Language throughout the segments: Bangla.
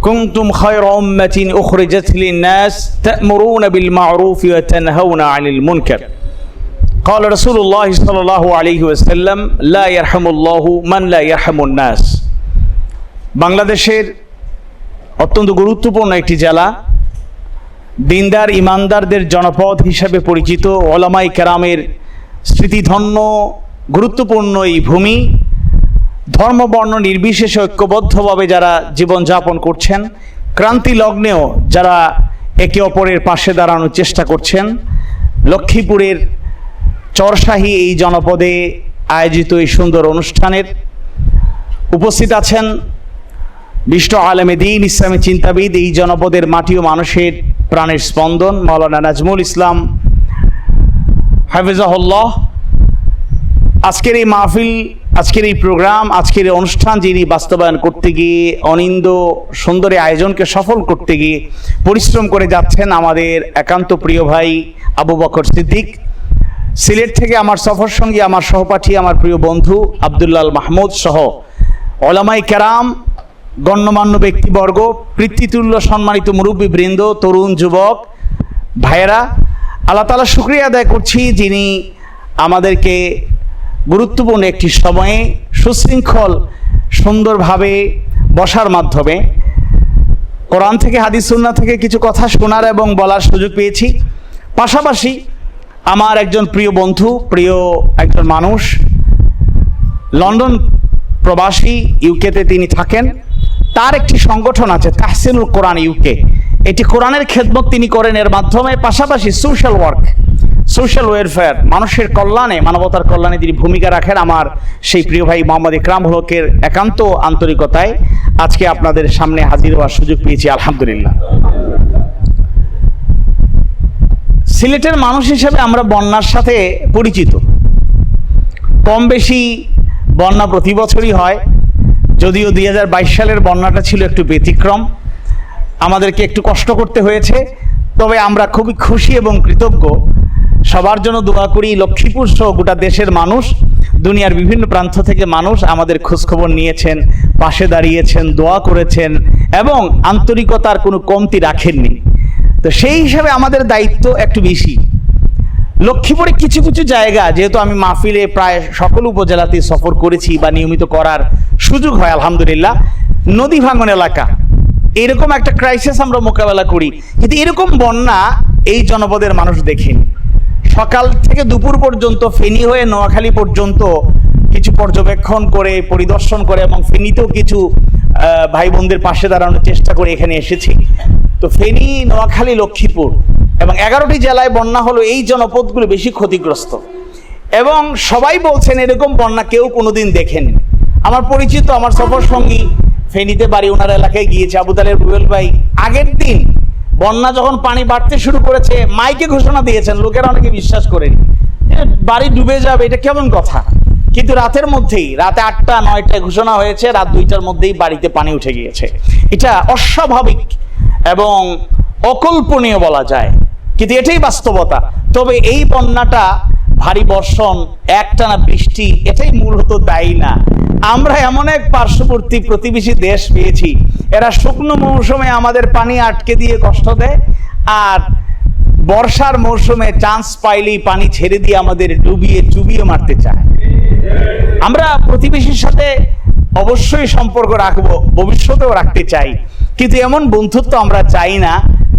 كنتم خير أمة أخرجت للناس تأمرون بالمعروف وتنهون عن المنكر قال رسول الله صلى الله عليه وسلم لا يرحم الله من لا يرحم الناس বাংলাদেশের অত্যন্ত গুরুত্বপূর্ণ একটি জেলা দিনদার ইমানদারদের জনপদ হিসেবে পরিচিত ওলামাই কেরামের স্মৃতিধন্য গুরুত্বপূর্ণ এই ভূমি ধর্মবর্ণ নির্বিশেষে ঐক্যবদ্ধভাবে যারা জীবনযাপন করছেন, ক্রান্তি লগ্নেও যারা একে অপরের পাশে দাঁড়ানোর চেষ্টা করছেন, লক্ষ্মীপুরের চরশাহী এই জনপদে আয়োজিত এই সুন্দর অনুষ্ঠানের উপস্থিত আছেন বিষ্ট আলেমে দিন, ইসলামী চিন্তাবিদ, এই জনপদের মাটি ও মানুষের প্রাণের স্পন্দন মৌলানা নাজমুল ইসলাম হাফিজাহুল্লাহ। আজকের এই মাহফিল আজকের এই প্রোগ্রাম, আজকের এই অনুষ্ঠান যিনি বাস্তবায়ন করতে গিয়ে, অনিন্দ সুন্দর আয়োজনকে সফল করতে গিয়ে পরিশ্রম করে যাচ্ছেন আমাদের একান্ত প্রিয় ভাই আবু বকর সিদ্দিক। সিলেট থেকে আমার সফর সঙ্গী, আমার সহপাঠী, আমার প্রিয় বন্ধু আবদুল্লাল মাহমুদ সহ ওলামাই কেরাম, গণ্যমান্য ব্যক্তিবর্গ পৃথিতুল্য সম্মানিত মুরব্বী বৃন্দ তরুণ যুবক, ভাইয়েরা, আল্লাহ তালা শুক্রিয়া আদায় করছি যিনি আমাদেরকে গুরুত্বপূর্ণ একটি সময়ে সুশৃঙ্খল, সুন্দরভাবে বসার মাধ্যমে কোরআন থেকে হাদিস সুন্না থেকে কিছু কথা শোনার এবং বলার সুযোগ পেয়েছি। পাশাপাশি আমার একজন প্রিয় বন্ধু, প্রিয় একজন মানুষ, লন্ডন প্রবাসী, ইউকেতে তিনি থাকেন। তার একটি সংগঠন আছে, তাহসিনুল কোরআন ইউকে। এটি কোরআনের খেদমত তিনি করেন এর মাধ্যমে, পাশাপাশি সোশ্যাল ওয়ার্ক। সোশ্যাল ওয়েলফেয়ার মানুষের কল্যাণে, মানবতার কল্যাণে তিনি ভূমিকা রাখেন আমার সেই প্রিয় ভাই মোহাম্মদ ইকরাম হলকের একান্ত আন্তরিকতায়। আজকে আপনাদের সামনে হাজির হওয়ার সুযোগ পেয়েছি, আলহামদুলিল্লাহ। সিলেটের মানুষ হিসেবে আমরা বন্যার সাথে পরিচিত। কম বেশি বন্যা প্রতি বছরই হয়। যদিও দুই হাজার বাইশ সালের বন্যাটা ছিল একটু ব্যতিক্রম। আমাদেরকে একটু কষ্ট করতে হয়েছে। তবে আমরা খুবই খুশি এবং কৃতজ্ঞ সবার জন্য দোয়া করি, লক্ষ্মীপুর সহ গোটা দেশের মানুষ, দুনিয়ার বিভিন্ন প্রান্ত থেকে মানুষ আমাদের খোঁজখবর নিয়েছেন, পাশে দাঁড়িয়েছেন, দোয়া করেছেন এবং আন্তরিকতার কোনো কমতি রাখেননি। তো সেই হিসাবে আমাদের দায়িত্ব একটু বেশি। লক্ষ্মীপুরে কিছু কিছু জায়গা, যেহেতু আমি মাহফিলে প্রায় সকল উপজেলাতে সফর করেছি বা নিয়মিত করার সুযোগ হয়, আলহামদুলিল্লাহ। নদী ভাঙন এলাকা, এরকম একটা ক্রাইসিস আমরা মোকাবেলা করি। কিন্তু এরকম বন্যা এই জনপদের মানুষ দেখেনি। সকাল থেকে দুপুর পর্যন্ত ফেনী হয়ে নোয়াখালী পর্যন্ত কিছু পর্যবেক্ষণ করে, পরিদর্শন করে এবং ফেনীতেও কিছু ভাই বোনদের পাশে দাঁড়ানোর চেষ্টা করে এখানে এসেছি। তো ফেনী, নোয়াখালী, লক্ষ্মীপুর এবং এগারোটি জেলায় বন্যা হলো, এই জনপদগুলো বেশি ক্ষতিগ্রস্ত। এবং সবাই বলছেন এরকম বন্যা কেউ কোনোদিন দেখেনি। আমার পরিচিত, আমার সফর সঙ্গী ফেনীতে বাড়ি, ওনার এলাকায় গিয়েছে, আবুতালের রুবেল ভাই। আগের দিন বন্যা যখন পানি বাড়তে শুরু করেছে, মাইকে ঘোষণা দিয়েছেন, লোকেরা অনেকে বিশ্বাস করেনি। বাড়ি ডুবে যাবে, এটা কেমন কথা? কিন্তু রাতের মধ্যেই, রাতে আটটা, নয়টায় ঘোষণা হয়েছে, রাত দুইটার মধ্যেই বাড়িতে পানি উঠে গিয়েছে। এটা অস্বাভাবিক এবং অকল্পনীয় বলা যায়। কিন্তু এটাই বাস্তবতা। তবে এই বন্যাটা ভারী বর্ষণ, একটানা বৃষ্টি, এটাই মূলত দায়ী না। আমরা এমন এক পার্শ্ববর্তী প্রতিবেশী দেশ পেয়েছি। এরা শুকনো মৌসুমে আমাদের পানি আটকে দিয়ে কষ্ট দেয় আর বর্ষার মৌসুমে চান্স পাইলেই পানি ছেড়ে দিয়ে আমাদের ডুবিয়ে চুবিয়ে মারতে চায়। আমরা প্রতিবেশীর সাথে অবশ্যই সম্পর্ক রাখব, ভবিষ্যতেও রাখতে চাই। কিন্তু এমন বন্ধুত্ব আমরা চাই না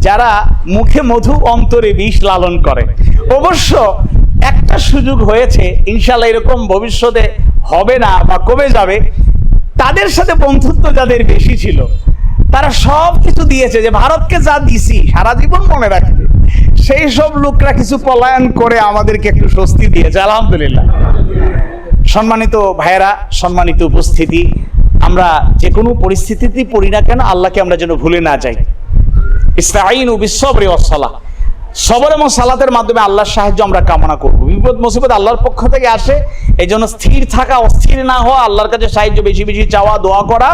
যারা মুখে মধু অন্তরে বিষ লালন করে। অবশ্য একটা সুযোগ হয়েছে ইনশাল্লাহ এরকম ভবিষ্যতে হবে না বা কমে যাবে। তাদের সাথে বন্ধুত্ব যাদের বেশি ছিল, তারা সব কিছু দিয়েছে যে, ভারতকে যা দিছি, সারা জীবন মনে রাখবে। সেই সব লোকরা কিছু পলায়ন করে আমাদেরকে একটু স্বস্তি দিয়েছে, আলহামদুলিল্লাহ। সম্মানিত ভাইয়েরা, সম্মানিত উপস্থিতি, আমরা যে কোনো পরিস্থিতিতেই পড়ি না কেন, আল্লাহকে আমরা যেন ভুলে না যাই। ইসরাইন ও বিশ্বরে অসলা সবর এবং সালাতের মাধ্যমে আল্লাহর সাহায্য আমরা কামনা করব। বিপদ মুসিবত আল্লাহর পক্ষ থেকে আসে এই জন্য স্থির থাকা, অস্থির না হওয়া, আল্লাহর কাছে সাহায্য বেশি বেশি চাওয়া, দোয়া করা,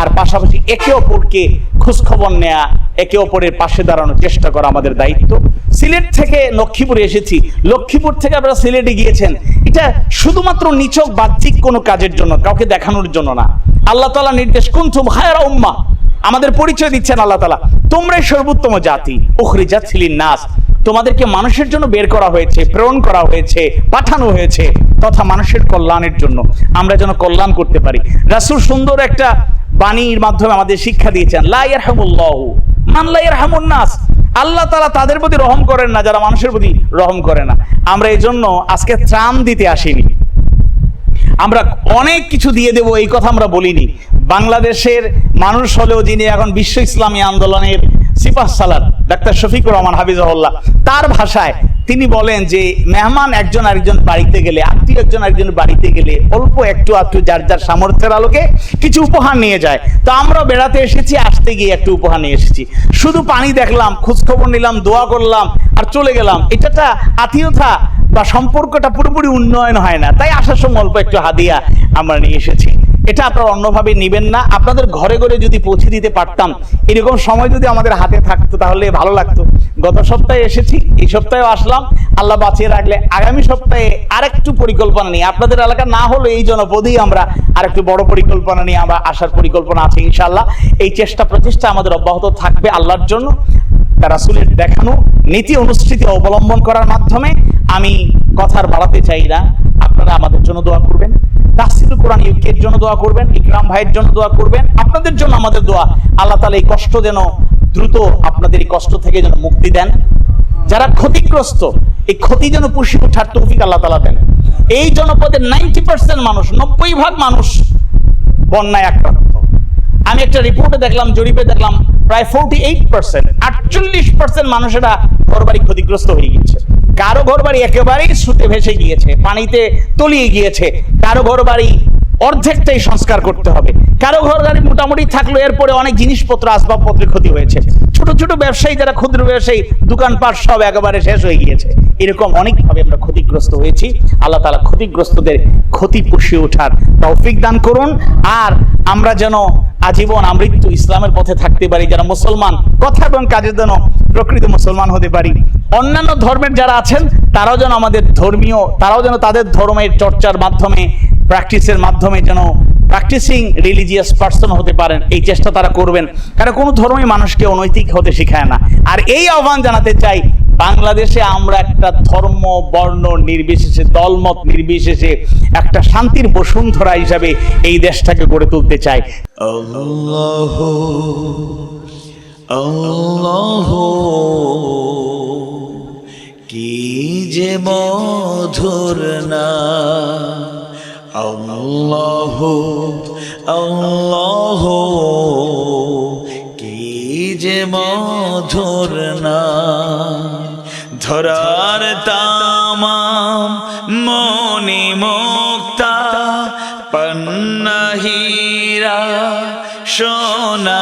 আর পাশাপাশি একে অপরকে খোঁজখবর নেয়া, একে অপরের পাশে দাঁড়ানোর চেষ্টা করা আমাদের দায়িত্ব। সিলেট থেকে লক্ষ্মীপুরে এসেছি। লক্ষ্মীপুর থেকে আপনারা সিলেটে গিয়েছেন। এটা শুধুমাত্র নিছক বাহ্যিক কোনো কাজের জন্য, কাউকে দেখানোর জন্য না। আল্লাহ তালা নির্দেশ কুন্থুম হায়ারা উম্মা আমাদের পরিচয় দিচ্ছেন আল্লাহ তালা তোমরাই সর্বোত্তম জাতি। উখরিজাত ছিলেন নাস। তোমাদেরকে মানুষের জন্য বের করা হয়েছে, প্রেরণ করা হয়েছে, পাঠানো হয়েছে, তথা মানুষের কল্যাণের জন্য। আমরা যেন কল্যাণ করতে পারি। রাসূল সুন্দর একটা বাণীর মাধ্যমে আমাদের শিক্ষা দিয়েছেন, লা ইয়ারহামুল্লাহু মান লা ইয়ারহামুন নাস। আল্লাহ তাআলা তাদের প্রতি রহম করেন না, যারা মানুষের প্রতি রহম করে না। আমরা এই জন্য আজকে ত্রাণ দিতে আসিনি। আমরা অনেক কিছু দিয়ে দেব, এই কথা আমরা বলিনি। বাংলাদেশের মানুষ হলেও যিনি এখন বিশ্ব ইসলামী আন্দোলনের সিপাহ সালার ডাক্তার শফিকুর রহমান, হাফিজাহুল্লাহ, তার ভাষায় তিনি বলেন যে মেহমান একজন আরেকজন বাড়িতে গেলে, আত্মীয় একজন আরেকজন বাড়িতে গেলে অল্প একটু একটু যার যার সামর্থ্যের আলোকে কিছু উপহার নিয়ে যায়। তো আমরা বেড়াতে এসেছি, আসতে গিয়ে একটু উপহার নিয়ে এসেছি। শুধু পানি দেখলাম, খোঁজখবর নিলাম, দোয়া করলাম আর চলে গেলাম। এটাটা আত্মীয়তা বা সম্পর্কটা পুরোপুরি উন্নয়ন হয় না। তাই আসার সময় অল্প একটু হাদিয়া আমরা নিয়ে এসেছি। এটা আপনারা অন্যভাবে নেবেন না। আপনাদের ঘরে ঘরে যদি পৌঁছে দিতে পারতাম, এরকম সময় যদি আমাদের হাতে থাকতো, তাহলে ভালো লাগতো। গত সপ্তাহে এসেছি এই সপ্তাহেও আসলাম। আল্লাহ বাঁচিয়ে রাখলে আগামী সপ্তাহে আরেকটু পরিকল্পনা নিয়ে, আপনাদের এলাকা না হলে এই জনপদেই আমরা আরেকটু বড় পরিকল্পনা নিয়ে আমরা আসার পরিকল্পনা আছে ইনশাল্লাহ এই চেষ্টা প্রচেষ্টা আমাদের অব্যাহত থাকবে আল্লাহর জন্য। তার রাসূলের দেখানো নীতি অনুষ্ঠিত অবলম্বন করার মাধ্যমে আমি কথার বাড়াতে চাই না। আপনারা আমাদের জন্য দোয়া করবেন। তাসিল কোরআন ইউকের জন্য দোয়া করবেন, ইকরাম ভাইয়ের জন্য দোয়া করবেন। আপনাদের জন্য আমাদের দোয়া, আল্লাহ তাআলা এই কষ্ট যেন দ্রুত আপনাদের এই কষ্ট থেকে যেন মুক্তি দেন। যারা ক্ষতিগ্রস্ত, এই ক্ষতি যেন পুষি ওঠার তৌফিক আল্লাহ তাআলা দেন। এই জনপদের নাইনটি পার্সেন্ট মানুষ, নব্বই ভাগ মানুষ বন্যায় আক্রান্ত। আমি একটা রিপোর্টে দেখলাম, জরিপে দেখলাম, প্রায় ফোরটি এইট পার্সেন্ট আটচল্লিশ পার্সেন্ট মানুষেরা ঘরবাড়ি ক্ষতিগ্রস্ত হয়ে গিয়েছে। কারও ঘর বাড়ি একেবারেই স্রোতে ভেসে গিয়েছে, পানিতে তলিয়ে গিয়েছে। কারও ঘর বাড়ি অর্ধেকটাই সংস্কার করতে হবে। কারও ঘর গাড়ি মোটামুটি থাকল, এরপরে অনেক জিনিসপত্র, আসবাবপত্রের ক্ষতি হয়েছে। ছোট ছোট ব্যবসায়ী যারা ক্ষুদ্র ব্যবসায়ী, দোকানপাট সব একেবারে শেষ হয়ে গিয়েছে। এরকম অনেকভাবে আমরা ক্ষতিগ্রস্ত হয়েছি। আল্লাহ তালা ক্ষতিগ্রস্তদের ক্ষতি পুষিয়ে ওঠার তৌফিক দান করুন। আর আমরা যেন আজীবন আমৃত্যু ইসলামের পথে থাকতে পারি যারা মুসলমান কথা এবং কাজের জন্য প্রকৃত মুসলমান হতে পারি। অন্যান্য ধর্মের যারা আছেন, তারাও যেন আমাদের ধর্মীয়, তারাও যেন তাদের ধর্মের চর্চার মাধ্যমে প্র্যাকটিসের মাধ্যমে যেন প্র্যাকটিসিং রিলিজিয়াস পার্সন হতে পারেন। এই চেষ্টা তারা করবেন। কারণ কোনো ধর্মই মানুষকে অনৈতিক হতে শেখায় না। আর এই আহ্বান জানাতে চাই, বাংলাদেশে আমরা একটা ধর্ম, বর্ণ নির্বিশেষে, দলমত নির্বিশেষে একটা শান্তির বসুন্ধরা হিসাবে এই দেশটাকে গড়ে তুলতে চাই। আল্লাহ, কি যে মধুর না আল্লাহ আল্লাহ, কি যে মধুর না ধরার তামাম মনি মুক্তা পন্নহীরা সোনা